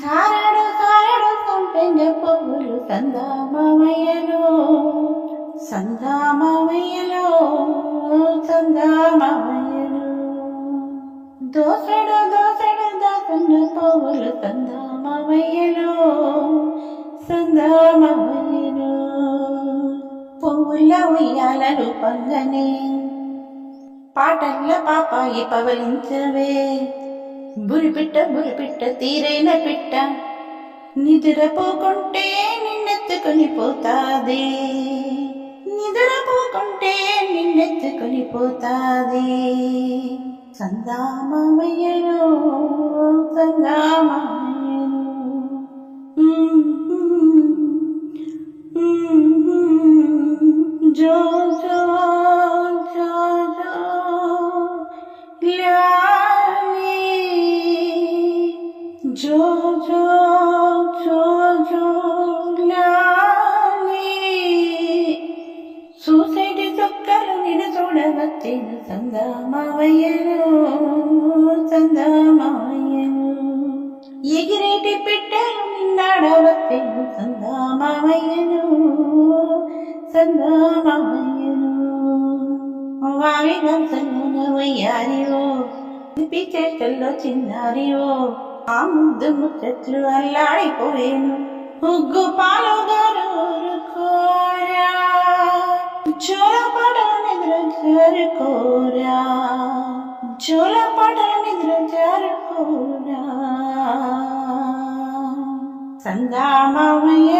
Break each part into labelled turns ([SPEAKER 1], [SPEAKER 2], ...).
[SPEAKER 1] సారడు సారడు సంపెంగ పువ్వులు సందామయ్యలో సందామయ్యలో సందామయ్యలో దోసడు దోసడు దాసంగ పువ్వులు సందామయ్యలో సందామయ్యలో పువ్వుల ఉయ్యాల రూపంగానే పాటల్ల పాపాయి పవలించవే. బురిపిట్ట బురిపిట్ట తీరైన పిట్ట నిద్రపోకుంటే నిన్నెత్తుకొని పోతాది. నిద్రపోకుంటే నిన్నెత్తుకొని పోతాది. సందామయ్యను జో జో జో జో లాలి జో జో జో జో లాలి సూసైడ్ చొక్కలు నిన్ను చూడవచ్చిన సందామయ్యను సందామయ్యను ఎగిరేటి పెట్టెలు నిన్నాడవచ్చిన సందామయ్యను సందామయ్యను వావి గంసను వయ్యారియో చేష్టల్లో చిన్నారియో ఆ ముద్దు ముచ్చట్లు అల్లాడిపోయేను. ఉగ్గు పాలు గారు కోరా. చోళ పడల నిద్ర జారుకోరా చోళ పడల నిద్ర జారుకోరా సందామయ్యలో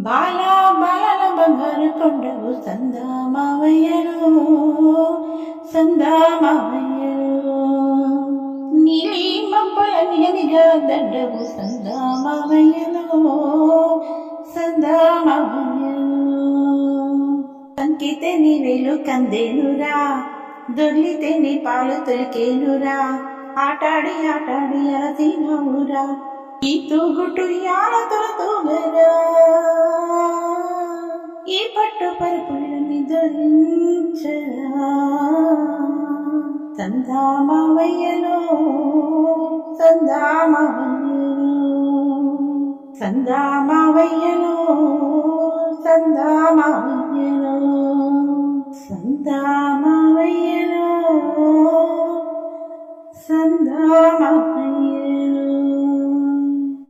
[SPEAKER 1] బాల బాలల బంగారు కొండవు సందామయ్యలో సందామయ్యలో నీలి మబ్బల నిగనిగా దండవు సందామయ్యలో సందామయ్యలో సంకితే నీ వేలు కందేనురా దొర్లితే నీ పాలు తొలికేనురా ఆటాడి ఆటాడి అలసినవురా. ఈ తూగుటు యాలతల తూగరా పట్టు పరుపులని ధరించరా సందామవయ్యలో సందామవయ్యలో సందామవయ్యలో